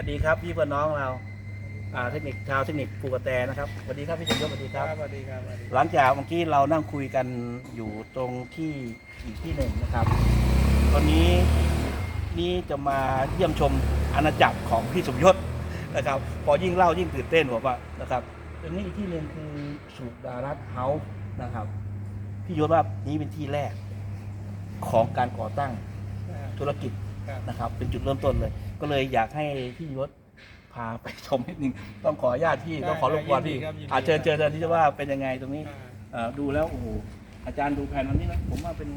วัสดีครับพี่เพื่อนน้องเราอ่าเทคนิคชาวเทคนิคภูกระแตนะครับสวัสดีครับพี่ชมยศสวัสดีครับ สวัสดีครับสวัสดีหลังจากเมื่อกี้เรานั่งคุยกันอยู่ตรงที่อีกที่หนึ่งนะครับ ตอนนี้นี่จะมาเยี่ยมชมอาณาจักรของพี่สมยศนะครับ พอยิ่งเล่ายิ่งตื่นเต้นผมว่านะครับตรงนี้อีกที่หนึ่งคือสุดารัตน์เฮาส์นะครับ พี่ยศว่านี้เป็นที่แรกของการก่อตั้งธุรกิจครับนะครับ เป็นจุดเริ่มต้นเลย ก็เลยอยากให้พี่ยศพาไปชมนิดนึงต้องขออนุญาตพี่ต้องขอรบกวนพี่อาเชิญเชิญเชิญที่จะว่าเป็นยังไงตรงนี้อ่าเอ่อดูแล้วโอ้โหอาจารย์ดูแผนวันนี้นะผมว่าเป็น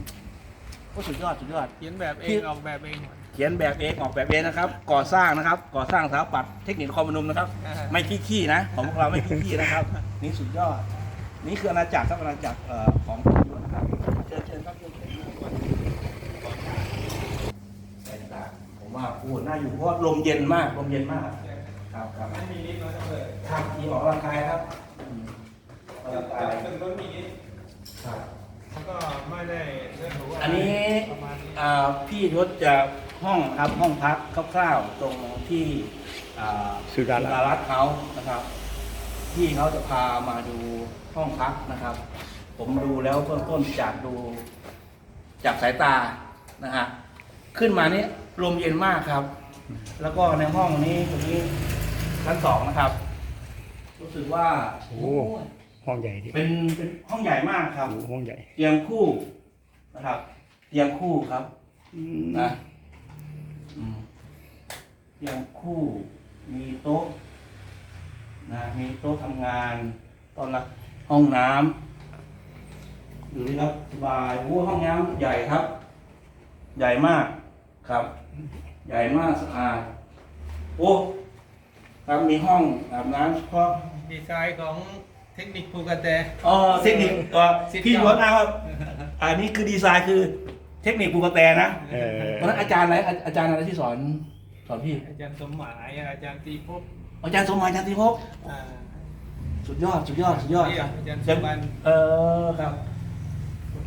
โอ้สุดยอดสุดยอด เขียนแบบเอที่งออกแบบเองหมดเขียนแบบเองออกแบบเองนะครับ ก่อสร้างนะครับ ก่อสร้างสถาปัตย์เทคนิคนครพนมนะครับ อ่าไม่ขี้ขี้นะของพวกเราไม่ขี้ขี้นะครับ นี่สุดยอด นี่คืออาณาจักรครับอาณาจักรเอ่อของพี่ยศนะครับเชิญเชิญครับเชิญเชิญใส่ตาผมว่าโอ้น่าอยู่เพราะว่า ลมเย็นมากลมเย็นมาก ครับครับไม่มีนิดน้อยเลยครับมีออกกำลังกายครับอืมออกกำลังกายเป็นรถมีนิดครับแล้วก็ไม่ได้เรื่องหรูะไรอันนี้ประมาณนี้อ่าพี่ยศจะห้องครับห้องพักคร่าวๆตรงที่อ่าสุดารัตน์รัตน์เขานะครับพี่เขาจะพามาดูห้องพักนะครับ ผมดูแล้วเบื้องต้นจากดูจากสายตานะฮะขึ้นมานี่ลมเย็นมากครับ แล้วก็ในห้องนี้ตรงนี้ชั้นสองนะครับ รู้สึกว่าโอ้ห้องใหญ่ดิเป็นเป็นห้องใหญ่มากครับ โอ้ห้องใหญ่เตียงคู่นะครับ เตียงคู่ครับอืมนะอืมเตียงคู่ มีโต๊ะนะมีโต๊ะทำงานตอนรับห้องน้ำดูนี่ครับสบายโอ้ห้องน้ำใหญ่ครับ ใหญ่มากครับ ใหญ่มากสะอาดโอ้ครับมีห้องอาบน้ำเฉพาะดีไซน์ของเทคนิคภูกระแต อ๋อเทคนิคเอ่อสิบพี่เก้ายศนะครับอันนี้คือดีไซน์คือเทคนิคปูกระแตนะเออตอนนั้นอาจารย์อะไรอาอาจารย์อะไรที่สอนสอนพี่ อาจารย์สมหมายอาจารย์ตีภพอาจารย์สมหมายอาจารย์ติภพอ่า สุดยอดสุดยอดสุดยอดครับอาจารย์สุวรรณเออครับ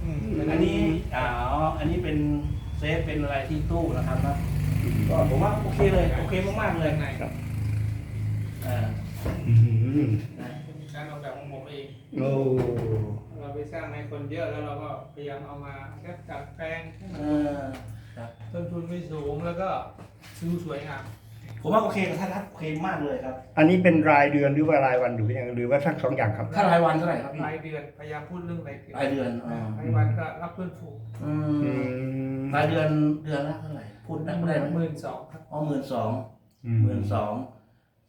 อืมอันนี้อ๋ออันนี้เป็นเซฟเป็นอะไรที่ตู้นะครับนะ ก็ผมว่าโอเคเลยโอเคมากๆเลยข้างในครับอ่าอืมนะเป็นการออกแบบของผมเอง โอ้เราไปสร้างให้คนเยอะแล้วเราก็พยายามเอามาแค่จัดแปลงให้มันเออครับต้นทุนไม่สูงแล้วก็ดูสวยงามผมว่าโอเคกับท่านครับโอเคมากเลยครับอันนี้เป็นรายเดือนหรือว่ารายวันหรือยังหรือว่าทั้งสองอย่างครับ ถ้ารายวันเท่าไหร่ครับพี่รายเดือนพยายามพูดเรื่องรายเดือนรายเดือนอ๋อรายวันก็รับเพื่อนฝูงอือืมมรายเดือนเดือนละเท่าไหร่ พูดได้พูดได้ไหมหมื่นสองครับอ๋อหมื่นสองหมื่นสอง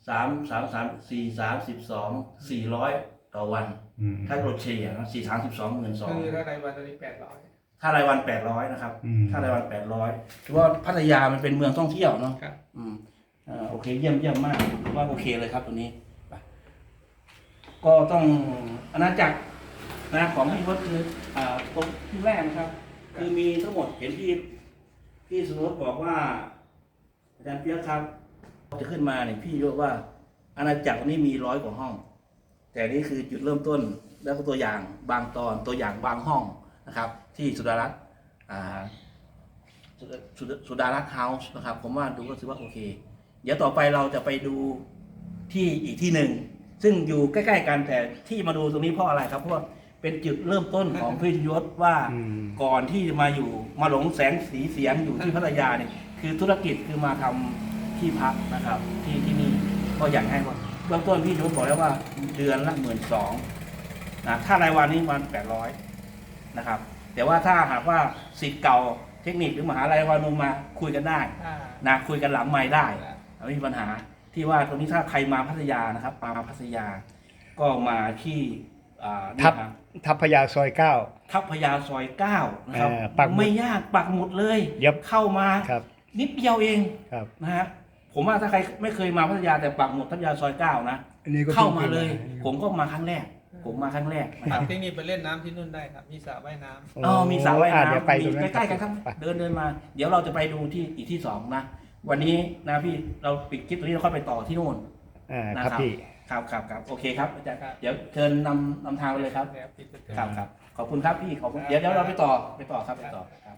สามสามสามสี่สามสิบสองสี่ร้อยต่อวันอืมถ้าโรเฉลี่ยนะสี่สามสิบสองหมื่นสองคือถ้ารายวันตอนนี้แปดร้อยถ้ารายวันแปดร้อยนะครับอืมถ้ารายวันแปดร้อยถือว่าพัทยามันเป็นเมืองท่องเที่ยวเนาะครับอืมอ่าโอเคเยี่ยมเยี่ยมมากถือว่าโอเคเลยครับตัวนี้ไปก็ต้องอาณาจักรนะของพี่วัดคืออ่าตรงที่แรกนะครับ คือมีทั้งหมดเห็นที่ พี่สุรสบอกว่า อาจารย์เปียกครับ จะขึ้นมาเนี่ยพี่ยกว่า อาณาจักรนี้มีร้อยกว่าห้อง แต่นี่คือจุดเริ่มต้นแล้วก็ตัวอย่างบางตอนตัวอย่างบางห้องนะครับ ที่สุดารัตน์สุดสุดารัตน์เฮาส์นะครับ ผมว่าดูก็ถือว่าโอเค เดี๋ยวต่อไปเราจะไปดูที่อีกที่หนึ่งซึ่งอยู่ใกล้ ๆ กันแต่ที่มาดูตรงนี้เพราะอะไรครับเพราะว่า เป็นจุดเริ่มต้นของพี่ยศว่าอืม ก่อนที่จะมาอยู่มาหลงแสงสีเสียงอยู่ที่พัทยาเนี่ยคือธุรกิจคือมาทำที่พักนะครับ ที่ที่นี่ก็อยากให้ว่าเบื้องต้นพี่ยศบอกแล้วว่าเดือนละหมื่นสองนะถ้ารายวันนี้มันแปดร้อยนะครับ แต่ว่าถ้าหากว่าสิทธิ์เก่าเทคนิคหรือมหาลัยวานุมาคุยกันได้ อ่า นะคุยกันหลังไม้ได้ไม่มีปัญหาที่ว่าตรงนี้ถ้าใครมาพัทยานะครับมาพัทยา ก็มาที่ อ่านี่ทับครับทัพพญาซอยเก้า ทัพพญาซอยเก้านะครับเอ่อปักหมุดไม่ยากปักหมุดเลยเดี๋ยวเข้ามา ครับนิดเดียวเองครับ นะฮะผมว่าถ้าใครไม่เคยมาพัทยาแต่ปักหมุดทัพพญาซอยเก้านะอันนี้ก็เข้ามาเลยพิ่งผมก็มาครั้งแรก ผมมาครั้งแรกนะคครัรับบที่นี่ไปเล่นน้ำที่นู่นได้ครับ มีสระว่ายน้ำโอ้อ๋อมีสระว่ายอะน้เดี๋ยวไปำตรมีงนั้นใกล้ๆกันครับ ไป เดินเดินมา เดี๋ยวเราจะไปดูที่อีกที่สองนะ วันนี้นะพี่เราปิดคลิปตรงนี้เราค่อยไปต่อที่โน่น อ่านะครับครับพี่ครับครับครับโอเคครับอาจารย์ครับเดี๋ยวเชิญนำนำทางไปเลยครับแล้วปิดประตูครับครับขอบคุณครับพี่ขอบคุณเดี๋ยวเดี๋ยวเราไปต่อไปต่อครับไปต่อครับ